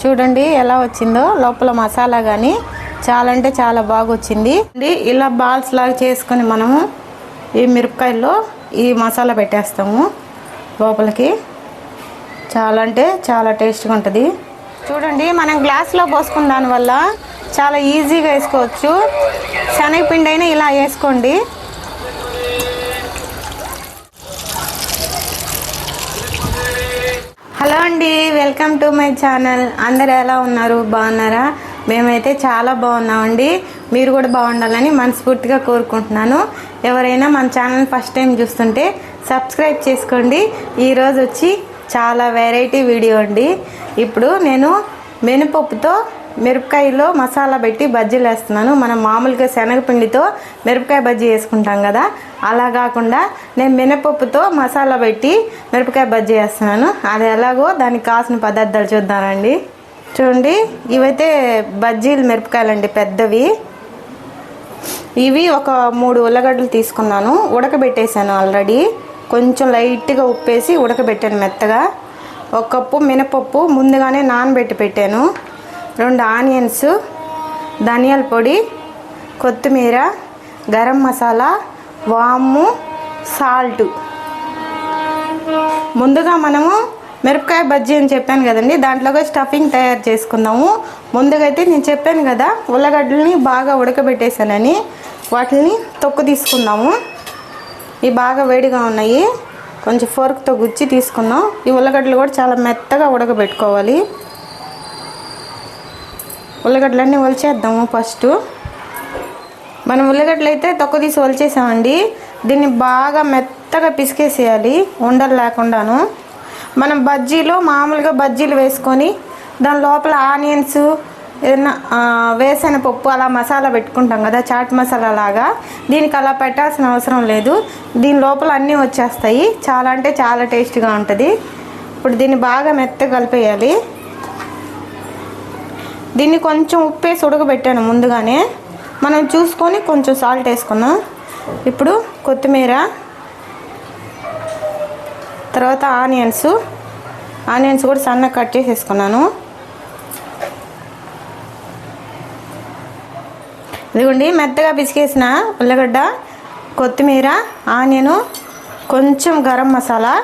చూడండి ఎలా వచ్చిందో. లోపల మసాలా కానీ చాలా అంటే చాలా బాగా వచ్చింది ఇలా బాల్స్ లాగా చేసుకొని మనము ఈ మిరపకాయల్లో ఈ మసాలా పెట్టేస్తాము లోపలికి. చాలా అంటే చాలా టేస్ట్గా ఉంటుంది. చూడండి మనం గ్లాస్లో పోసుకున్న దానివల్ల చాలా ఈజీగా వేసుకోవచ్చు. శనగపిండి అయినా ఇలా వేసుకోండి. హలో అండి వెల్కమ్ టు మై ఛానల్. అందరు ఎలా ఉన్నారు? బాగున్నారా? మేమైతే చాలా బాగున్నామండి. మీరు కూడా బాగుండాలని మనస్ఫూర్తిగా కోరుకుంటున్నాను. ఎవరైనా మన ఛానల్ ఫస్ట్ టైం చూస్తుంటే సబ్స్క్రైబ్ చేసుకోండి. ఈరోజు వచ్చి చాలా వెరైటీ వీడియో అండి. ఇప్పుడు నేను మినపప్పుతో మిరపకాయలో మసాలా పెట్టి బజ్జీలు వేస్తున్నాను. మనం మామూలుగా శనగపిండితో మిరపకాయ బజ్జీ వేసుకుంటాం కదా అలా కాకుండా నేను మినపప్పుతో మసాలా పెట్టి మిరపకాయ బజ్జీ వేస్తున్నాను. అది ఎలాగో దానికి కాసిన పదార్థాలు చూద్దానండి చూడండి ఇవైతే బజ్జీలు మిరపకాయలండి పెద్దవి. ఇవి ఒక మూడు ఉల్లగడ్డలు తీసుకున్నాను. ఉడకబెట్టేశాను ఆల్రెడీ. కొంచెం లైట్గా ఉప్పేసి ఉడకబెట్టాను మెత్తగా. ఒక కప్పు మినపప్పు ముందుగానే నానబెట్టి పెట్టాను. రెండు ఆనియన్స్ ధనియాల పొడి కొత్తిమీర గరం మసాలా వాము సాల్ట్. ముందుగా మనము మిరపకాయ బజ్జీ అని చెప్పాను కదండి దాంట్లోకి స్టఫింగ్ తయారు చేసుకుందాము. ముందుగా అయితే నేను చెప్పాను కదా ఉల్లగడ్డల్ని బాగా ఉడకబెట్టేశానని వాటిని తొక్కు తీసుకుందాము. ఇవి బాగా వేడిగా ఉన్నాయి కొంచెం ఫోర్క్తో గుచ్చి తీసుకుందాం. ఈ ఉల్లగడ్డలు కూడా చాలా మెత్తగా ఉడకబెట్టుకోవాలి. ఉల్లగడ్డలన్నీ ఒలిచేద్దాము ఫస్ట్. మనం ఉల్లిగడ్డలు అయితే తక్కువ తీసి ఒలిచేసామండి. దీన్ని బాగా మెత్తగా పిసికేసేయాలి ఉండలు లేకుండాను. మనం బజ్జీలు మామూలుగా బజ్జీలు వేసుకొని దాని లోపల ఆనియన్స్ ఏదైనా వేసిన పప్పు అలా మసాలా పెట్టుకుంటాం కదా చాట్ మసాలా లాగా. దీనికి అలా పెట్టాల్సిన అవసరం లేదు. దీని లోపల అన్నీ వచ్చేస్తాయి. చాలా అంటే చాలా టేస్ట్గా ఉంటుంది. ఇప్పుడు దీన్ని బాగా మెత్తగా కలిపేయాలి. దీన్ని కొంచెం ఉప్పేసి ఉడకబెట్టాను ముందుగానే. మనం చూసుకొని కొంచెం సాల్ట్ వేసుకున్నాం ఇప్పుడు కొత్తిమీర తర్వాత ఆనియన్స్. ఆనియన్స్ కూడా సన్నగా కట్ చేసేసుకున్నాను. ఇదిగోండి మెత్తగా పిసికేసిన ఉల్లగడ్డ కొత్తిమీర ఆనియను కొంచెం గరం మసాలా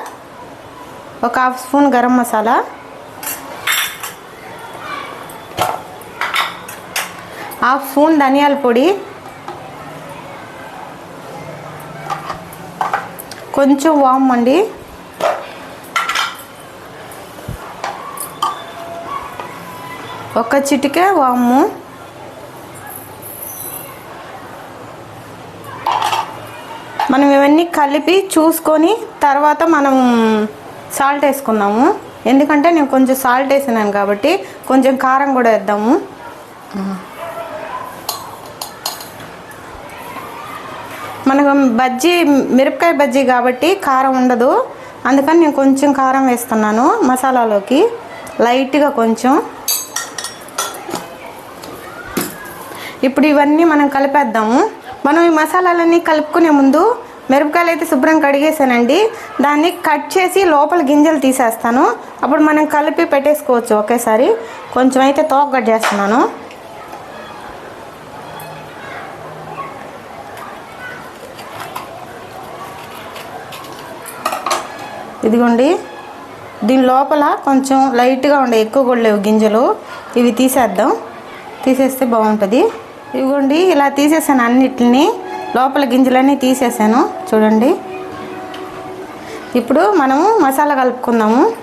ఒక half spoon garam masala. Half spoon ధనియాల పొడి. కొంచెం వామ్ అండి. ఒక చిటికే వాము. మనం ఇవన్నీ కలిపి చూసుకొని తర్వాత మనం సాల్ట్ వేసుకుందాము ఎందుకంటే నేను కొంచెం సాల్ట్ వేసినాను కాబట్టి కొంచెం కారం కూడా వేద్దాము. మనకు బజ్జీ మిరపకాయ బజ్జీ కాబట్టి కారం ఉండదు. అందుకని నేను కొంచెం కారం వేస్తున్నాను మసాలాలోకి. లైట్గా కొంచెం. ఇప్పుడు ఇవన్నీ మనం కలిపేద్దాము. మనం ఈ మసాలాలన్నీ కలుపుకునే ముందు మిరపకాయలు అయితే శుభ్రం కడిగేసానండి. దాన్ని కట్ చేసి లోపల గింజలు తీసేస్తాను. అప్పుడు మనం కలిపి పెట్టేసుకోవచ్చు ఒకేసారి. కొంచెం అయితే తోక కట్ చేస్తున్నాను. ఇదిగోండి. దీని లోపల కొంచెం లైట్గా ఉండే ఎక్కువ కూడా లేవు గింజలు. ఇవి తీసేద్దాం. తీసేస్తే బాగుంటుంది. ఇదిగోండి ఇలా తీసేసాను అన్నిటిని. లోపల గింజలన్నీ తీసేసాను. చూడండి. ఇప్పుడు మనము మసాలా కలుపుకుందాము.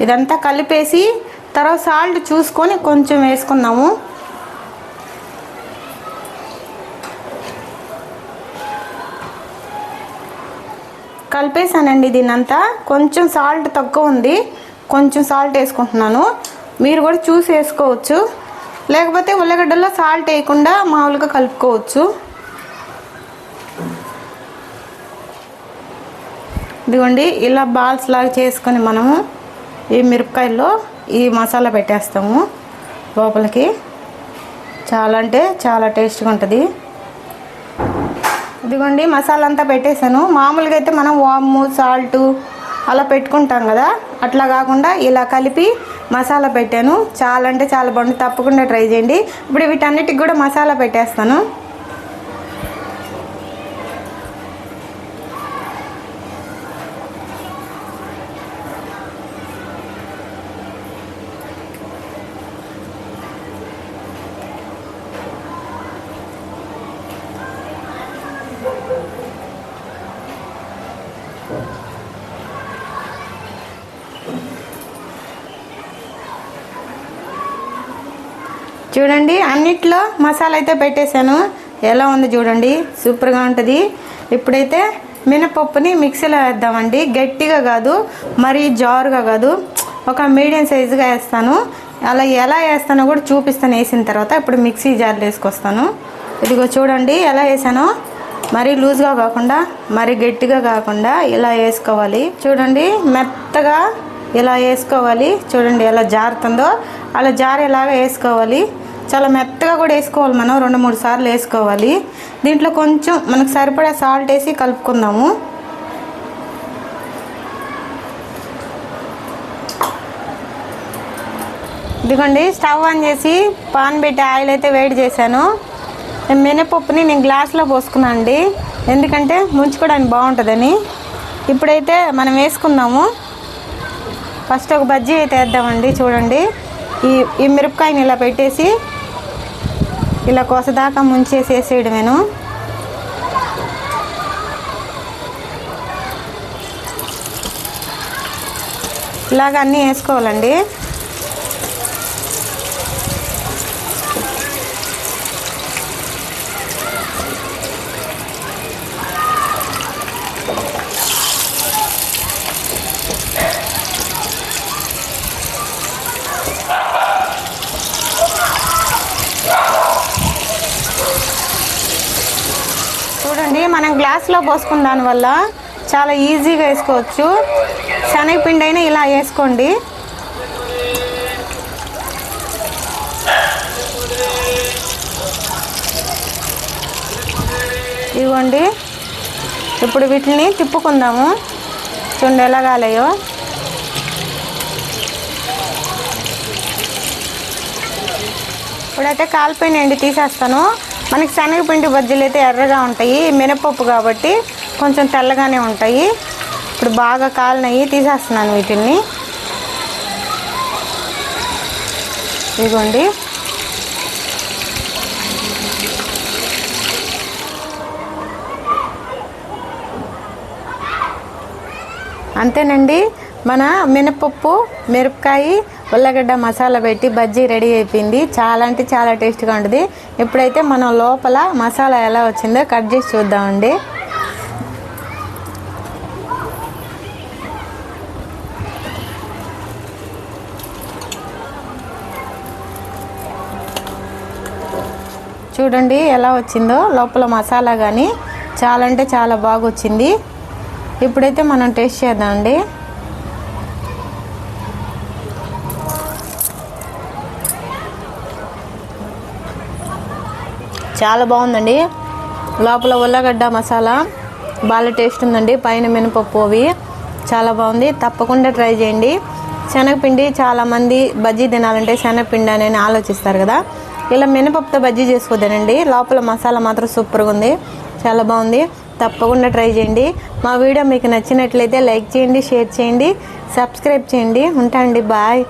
ఇదంతా కలిపేసి తర్వాత సాల్ట్ చూసుకొని కొంచెం వేసుకుందాము. కలిపేసానండి దీన్నంతా. కొంచెం సాల్ట్ తక్కువ ఉంది. కొంచెం సాల్ట్ వేసుకుంటున్నాను. మీరు కూడా చూసి వేసుకోవచ్చు. లేకపోతే ఉల్లగడ్డలో సాల్ట్ వేయకుండా మామూలుగా కలుపుకోవచ్చు. ఇదిగోండి ఇలా బాల్స్ లాగా చేసుకొని మనము ఈ మిరపకాయల్లో ఈ మసాలా పెట్టేస్తాము లోపలికి. చాలా అంటే చాలా టేస్ట్గా ఉంటుంది. ఇదిగోండి మసాలా అంతా పెట్టేశాను. మామూలుగా అయితే మనం వాము సాల్ట్ అలా పెట్టుకుంటాం కదా? అట్లా కాకుండా ఇలా కలిపి మసాలా పెట్టాను. చాలా అంటే చాలా బాగుంది. తప్పకుండా ట్రై చేయండి. ఇప్పుడు వీటన్నిటికి కూడా మసాలా పెట్టేస్తాను. చూడండి అన్నిట్లో మసాలా అయితే పెట్టేశాను. ఎలా ఉంది చూడండి సూపర్గా ఉంటుంది. ఇప్పుడైతే మినపప్పుని మిక్సీలో వేద్దామండి. గట్టిగా కాదు మరీ జారుగా కాదు. ఒక మీడియం సైజుగా వేస్తాను. అలా ఎలా వేస్తానో కూడా చూపిస్తాను. వేసిన తర్వాత ఇప్పుడు మిక్సీ జార్లు వేసుకొస్తాను. ఇదిగో చూడండి ఎలా వేసానో. మరీ లూజ్గా కాకుండా మరీ గట్టిగా కాకుండా ఇలా వేసుకోవాలి. చూడండి మెత్తగా ఇలా వేసుకోవాలి. చూడండి ఎలా జారుతుందో అలా జారేలాగా వేసుకోవాలి. చాలా మెత్తగా కూడా వేసుకోవాలి మనం రెండు మూడు సార్లు వేసుకోవాలి. దీంట్లో కొంచెం మనకు సరిపడే సాల్ట్ వేసి కలుపుకుందాము. ఇదిగోండి స్టవ్ ఆన్ చేసి పాన్ పెట్టి ఆయిల్ అయితే వేడి చేశాను. మినపప్పుని నేను గ్లాస్లో పోసుకున్నాను అండి. ఎందుకంటే ముంచుకోవడానికి బాగుంటుందని. ఇప్పుడైతే మనం వేసుకుందాము. ఫస్ట్ ఒక బజ్జీ అయితే వేద్దామండి చూడండి. ఈ ఈ మిరపకాయని ఇలా పెట్టేసి ఇలా కోసదాకా ముంచేసి వేసేయడమేను. ఇలాగ అన్నీ వేసుకోవాలండి. చూడండి మనం గ్లాస్లో పోసుకున్న దానివల్ల చాలా ఈజీగా వేసుకోవచ్చు. శనగపిండి అయినా ఇలా వేసుకోండి. ఇవ్వండి ఇప్పుడు వీటిని తిప్పుకుందాము. చూడండి ఎలా కాలేయో. ఇప్పుడైతే కాలిపోయినాయండి తీసేస్తాను. మనకి శనగపిండి బజ్జీలు అయితే ఎర్రగా ఉంటాయి మినపప్పు కాబట్టి కొంచెం తెల్లగానే ఉంటాయి. ఇప్పుడు బాగా కాలినవి తీసేస్తున్నాను వీటిని. ఇదిగోండి. అంతేనండి మన మినపప్పు మిరపకాయ ఉల్లగడ్డ మసాలా పెట్టి బజ్జీ రెడీ అయిపోయింది. చాలా అంటే చాలా టేస్ట్గా ఉంటుంది. ఇప్పుడైతే మనం లోపల మసాలా ఎలా వచ్చిందో కట్ చేసి చూద్దామండి. చూడండి ఎలా వచ్చిందో. లోపల మసాలా కానీ చాలా అంటే చాలా బాగా వచ్చింది ఇప్పుడైతే మనం టేస్ట్ చేద్దామండి. చాలా బాగుందండి. లోపల ఉల్లగడ్డ మసాలా బాగా టేస్ట్ ఉందండి. పైన మినపప్పు అవి. చాలా బాగుంది. తప్పకుండా ట్రై చేయండి. శనగపిండి చాలామంది బజ్జీ తినాలంటే శనగపిండి అని ఆలోచిస్తారు కదా. ఇలా మినపప్పుతో బజ్జీ చేసుకోదేనండి లోపల మసాలా మాత్రం సూపర్గా ఉంది. చాలా బాగుంది. తప్పకుండా ట్రై చేయండి. మా వీడియో మీకు నచ్చినట్లయితే లైక్ చేయండి షేర్ చేయండి సబ్స్క్రైబ్ చేయండి. ఉంటా అండి. బాయ్.